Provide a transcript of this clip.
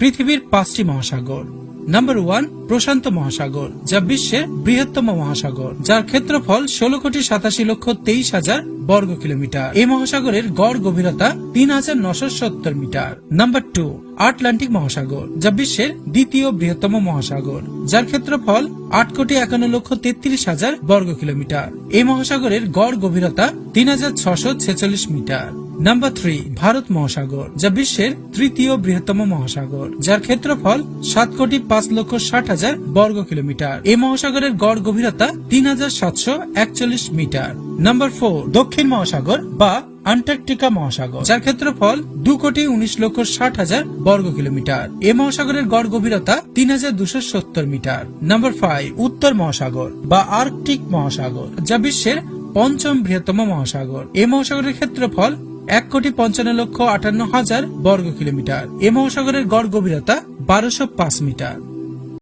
পৃথিবীর পাঁচটি মহাসাগর। নাম্বার ওয়ান প্রশান্ত মহাসাগর, যা বিশ্বের বৃহত্তম মহাসাগর, যার ক্ষেত্রফল ষোলো কোটি সাতাশি লক্ষ তেইশ হাজার বর্গ কিলোমিটার। এই মহাসাগরের গড় গভীরতা তিন হাজার নশো সত্তর মিটার। নাম্বার টু, আটলান্টিক মহাসাগর, যা বিশ্বের দ্বিতীয় বৃহত্তম মহাসাগর, যার ক্ষেত্রফল আট কোটি একান্ন লক্ষ তেত্রিশ হাজার বর্গ কিলোমিটার। এই মহাসাগরের গড় গভীরতা তিন হাজার ছশো ছেচল্লিশ মিটার। নাম্বার থ্রি, ভারত মহাসাগর, যা বিশ্বের তৃতীয় বৃহত্তম মহাসাগর, যার ক্ষেত্রফল সাত কোটি পাঁচ লক্ষ ষাট হাজার বর্গ কিলোমিটার। এই মহাসাগরের গড় গভীরতা তিন হাজার সাতশো একচল্লিশ মিটার। নাম্বার ফোর দক্ষিণ মহাসাগর বা আন্টার্কটিকা মহাসাগর, যার ক্ষেত্রফল দু কোটি উনিশ লক্ষ ষাট হাজার বর্গ কিলোমিটার। এ মহাসাগরের গড় গভীরতা তিন হাজার দুশো সত্তর মিটার। নাম্বার ফাইভ উত্তর মহাসাগর বা আর্কটিক মহাসাগর, যা বিশ্বের পঞ্চম বৃহত্তম মহাসাগর। এ মহাসাগরের ক্ষেত্রফল এক কোটি পঞ্চান্ন লক্ষ আটান্ন হাজার বর্গ কিলোমিটার। এ মহাসাগরের গড় গভীরতা বারোশো পাঁচ মিটার।